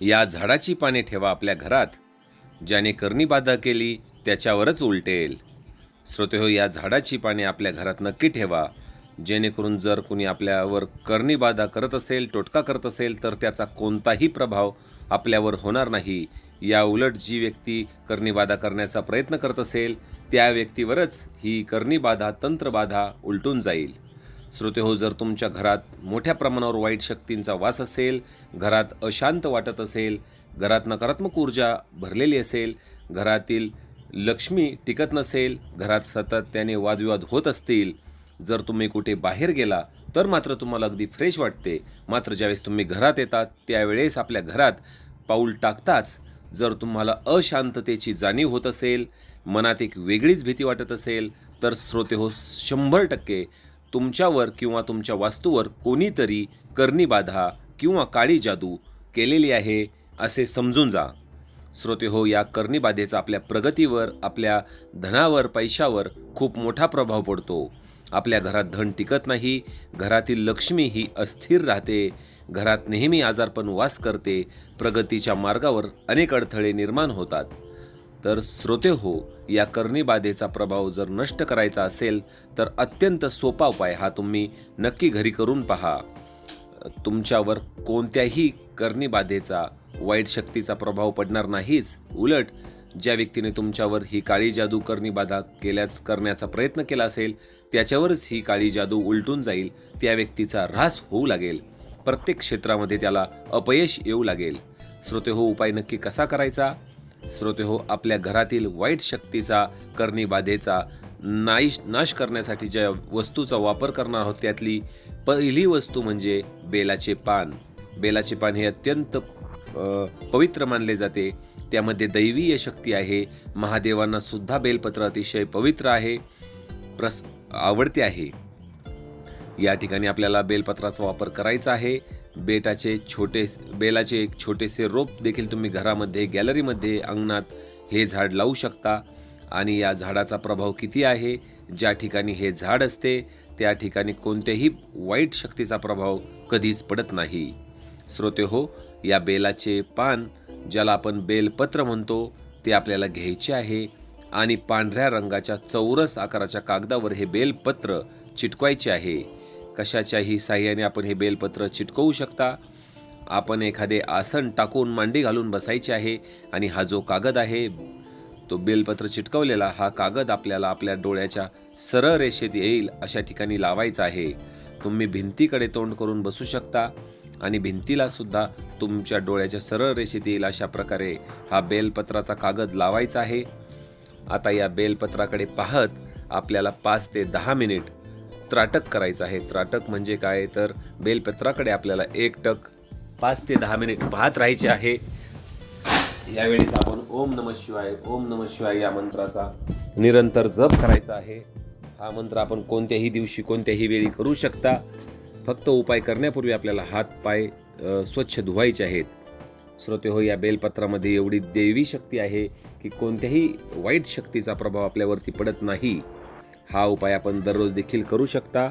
या झाडाची पाने ठेवा आपल्या घरात. ज्याने करणी बाधा केली त्याच्यावरच उलटेल. श्रोतेहो या झाडाची पाने आपल्या घरात नक्की ठेवा. जेणेकरून जर कुणी आपल्यावर करणी बाधा करत असेल टोटका करत असेल तर त्याचा कोणताही प्रभाव आपल्यावर होणार नाही. या उलट जी व्यक्ती कर्णीबाधा करण्याचा प्रयत्न करत असेल त्या व्यक्तीवरच ही कर्णीबाधा तंत्रबाधा उलटून जाईल. श्रोते हो जर तुमच्या घरात मोठ्या प्रमाणावर वाईट शक्तींचा वास असेल घरात अशांत वाटत असेल घरात नकारात्मक ऊर्जा भरलेली असेल घरातील लक्ष्मी टिकत नसेल घरात सातत्याने वादविवाद होत असतील जर तुम्ही कुठे बाहेर गेला तर मात्र तुम्हाला अगदी फ्रेश वाटते. मात्र ज्यावेळेस तुम्ही घरात येतात त्यावेळेस आपल्या घरात पाऊल टाकताच जर तुम्हाला अशांततेची जाणीव होत असेल मनात एक वेगळीच भीती वाटत असेल तर श्रोते हो शंभर टक्के तुमच्यावर किंवा तुमच्या वास्तूवर कोणीतरी कर्णीबाधा किंवा काळी जादू केलेली आहे असे समजून जा. श्रोते हो या कर्णीबाधेचा आपल्या प्रगतीवर आपल्या धनावर पैशावर खूप मोठा प्रभाव पडतो. आपल्या घरात धन टिकत नाही घरातील लक्ष्मी ही अस्थिर राहते घरात नेहमी आजारपण वास करते प्रगतीच्या मार्गावर अनेक अडथळे निर्माण होतात. तर श्रोते हो या कर्णीबाधेचा प्रभाव जर नष्ट करायचा असेल तर अत्यंत सोपा उपाय हा तुम्ही नक्की घरी करून पहा. तुमच्यावर कोणत्याही करणीबाधेचा वाईट शक्तीचा प्रभाव पडणार नाहीच. उलट ज्या व्यक्तीने तुमच्यावर ही काळी जादू कर्णीबाधा केल्याच करण्याचा प्रयत्न केला असेल त्याच्यावरच ही काळी जादू उलटून जाईल त्या व्यक्तीचा ऱ्हास होऊ लागेल. प्रत्येक क्षेत्रामध्ये त्याला अपयश येऊ लागेल. श्रोते हो उपाय नक्की कसा करायचा? श्रोते हो आपल्या घरातील वाईट शक्तीचा करणी बाधेचा नाश नाश करण्यासाठी ज्या वस्तूचा वापर करणार आहोत त्यातली पहिली वस्तू म्हणजे बेलाचे पान. बेलाचे पान हे अत्यंत पवित्र मानले जाते. त्यामध्ये दैवीय शक्ती आहे. महादेवांना सुद्धा बेलपत्र अतिशय पवित्र आहे प्रस आवडते आहे. या ठिकाणी आपल्याला बेलपत्राचा वापर करायचा आहे. बेटाचे छोटे बेलाचे एक छोटेसे रोप देखील तुम्ही घरामध्ये गॅलरीमध्ये अंगणात हे झाड लावू शकता. आणि या झाडाचा प्रभाव किती आहे? ज्या ठिकाणी हे झाड असते त्या ठिकाणी कोणत्याही वाईट शक्तीचा प्रभाव कधीच पडत नाही. श्रोते हो या बेलाचे पान ज्याला आपण बेलपत्र म्हणतो ते आपल्याला घ्यायचे आहे. आणि पांढऱ्या रंगाच्या चौरस आकाराच्या कागदावर हे बेलपत्र चिटकवायचे आहे. कशाच्याही साह्याने आपण हे बेलपत्र चिटकवू शकता. आपण एखादे आसन टाकून मांडी घालून बसायचे आहे आणि हा जो कागद आहे तो बेलपत्र चिटकवलेला हा कागद आपल्याला आपल्या डोळ्याच्या सरळ रेषेत येईल अशा ठिकाणी लावायचा आहे. तुम्ही भिंतीकडे तोंड करून बसू शकता आणि भिंतीला सुद्धा तुमच्या डोळ्याच्या सरळ रेषेत येईल अशा प्रकारे हा बेलपत्राचा कागद लावायचा आहे. आता या बेलपत्राकडे पाहत आपल्याला पाच ते दहा मिनिट त्राटक करायचं आहे. त्राटक म्हणजे काय? तर बेलपत्राकडे आपल्याला एक टक पाच ते दहा मिनिट पाहत राहायचे आहे. यावेळेस आपण ओम नम शिवाय ओम नम शिवाय या मंत्राचा निरंतर जप करायचा आहे. हा मंत्र आपण कोणत्याही दिवशी कोणत्याही वेळी करू शकता. फक्त उपाय करण्यापूर्वी आपल्याला हात पाय स्वच्छ धुवायचे आहेत. श्रोते हो या बेलपत्रामध्ये एवढी देवी शक्ती आहे की कोणत्याही वाईट शक्तीचा प्रभाव आपल्यावरती पडत नाही. हा उपाय आपण दररोज देखील करू शकता.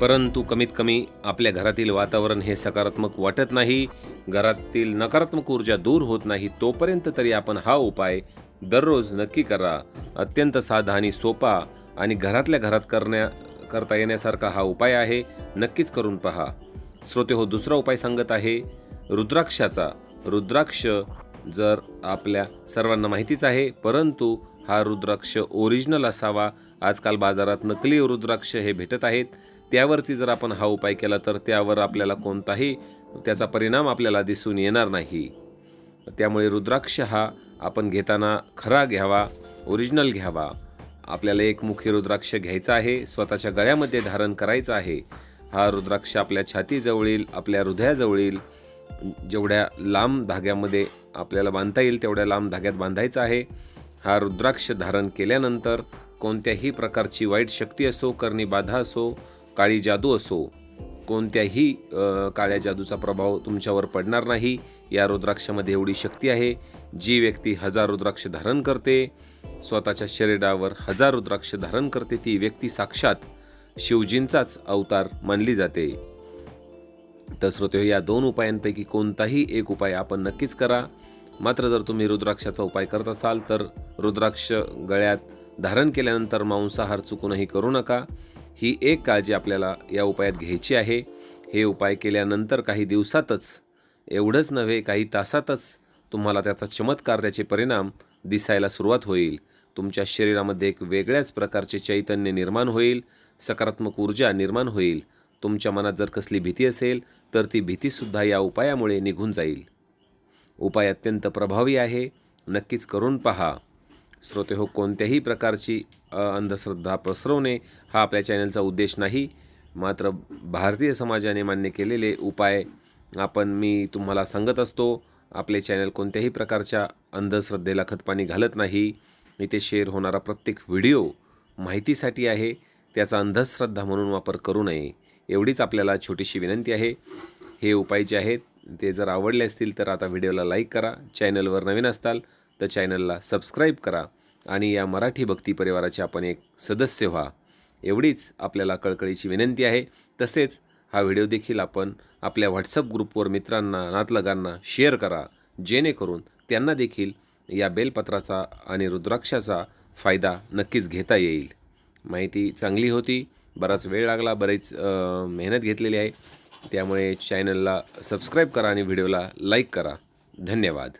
परंतु कमीत कमी आपल्या घरातील वातावरण हे सकारात्मक वाटत नाही. घरातील नकारात्मक ऊर्जा दूर होत नाही. तोपर्यंत तरी आपण हा उपाय दररोज नक्की करा. अत्यंत साधा आणि सोपा आणि घरातल्या घरात करण्या करता येण्यासारखा हा उपाय आहे. नक्कीच करून पहा. श्रोते हो दुसरा उपाय सांगत आहे. रुद्राक्षाचा रुद्राक्ष जर आपल्या सर्वांना माहितीच आहे परंतु हा रुद्राक्ष ओरिजिनल असावा. आजकाल बाजारात नकली रुद्राक्ष हे भेटत आहेत. त्यावरती जर आपण हा उपाय केला तर त्यावर आपल्याला कोणताही त्याचा परिणाम आपल्याला दिसून येणार नाही. त्यामुळे रुद्राक्ष हा आपण घेताना खरा घ्यावा ओरिजिनल घ्यावा. आपल्याला एक मुखी रुद्राक्ष घ्यायचा आहे स्वतःच्या गळ्यामध्ये धारण करायचा आहे. हा रुद्राक्ष आपल्या छातीजवळील आपल्या हृदयाजवळील जेवढ्या लांब धाग्यामध्ये आपल्याला बांधता येईल तेवढ्या लांब धाग्यात बांधायचा आहे. हा रुद्राक्ष धारण केल्यानंतर कोणत्याही प्रकारची वाईट शक्ती असो करणी बाधा असो काळी जादू असो कोणत्याही काळ्या जादूचा प्रभाव तुमच्यावर पडणार नाही. या रुद्राक्षामध्ये एवढी शक्ती आहे जी व्यक्ती हजार रुद्राक्ष धारण करते स्वतःच्या शरीरावर हजार रुद्राक्ष धारण करते ती व्यक्ती साक्षात शिवजींचाच अवतार मानली जाते. तर श्रोते या दोन उपायांपैकी कोणताही एक उपाय आपण नक्कीच करा. मात्र जर तुम्ही रुद्राक्षाचा उपाय करत असाल तर रुद्राक्ष गळ्यात धारण केल्यानंतर मांसाहार चुकूनही करू नका. ही एक काळजी आपल्याला या उपायात घ्यायची आहे. हे उपाय केल्यानंतर काही दिवसातच एवढंच नव्हे काही तासातच तुम्हाला त्याचा चमत्कार त्याचे परिणाम दिसायला सुरुवात होईल. तुमच्या शरीरामध्ये एक वेगळ्याच प्रकारचे चैतन्य निर्माण होईल सकारात्मक ऊर्जा निर्माण होईल. तुमच्या मनात जर कसली भीती असेल तर ती भीतीसुद्धा या उपायामुळे निघून जाईल. उपाय अत्यंत प्रभावी आहे. नक्कीच करून पहा. श्रोते हो कोणत्याही प्रकारची अंधश्रद्धा पसरवणे हा आपल्या चॅनलचा उद्देश नाही. मात्र भारतीय समाजाने मान्य केलेले उपाय आपण मी तुम्हाला सांगत असतो आपले चॅनल कोणत्याही प्रकारच्या अंधश्रद्धेला खतपाणी घालत नाही. इथे शेअर होणारा प्रत्येक व्हिडिओ माहितीसाठी आहे. त्याचा अंधश्रद्धा म्हणून वापर करू नये. एवढीच आपल्याला छोटीशी विनंती आहे. हे उपाय जे आहेत ते जर आवडले असतील तर आता व्हिडिओला लाईक करा. चॅनलवर नवीन असताल तर चॅनलला सबस्क्राईब करा आणि या मराठी भक्ती परिवाराचे आपण एक सदस्य व्हा. एवढीच आपल्याला कळकळीची विनंती आहे. तसेच हा व्हिडिओ देखील आपण आपल्या व्हॉट्सअप ग्रुपवर मित्रांना नातलगांना शेअर करा. जेणेकरून त्यांना देखील या बेलपत्राचा आणि रुद्राक्षाचा फायदा नक्कीच घेता येईल. माहिती चांगली होती. बराच वेळ लागला. बरेच मेहनत घेतलेली आहे. त्यामुळे चॅनलला सबस्क्राईब करा आणि व्हिडिओला लाईक करा. धन्यवाद.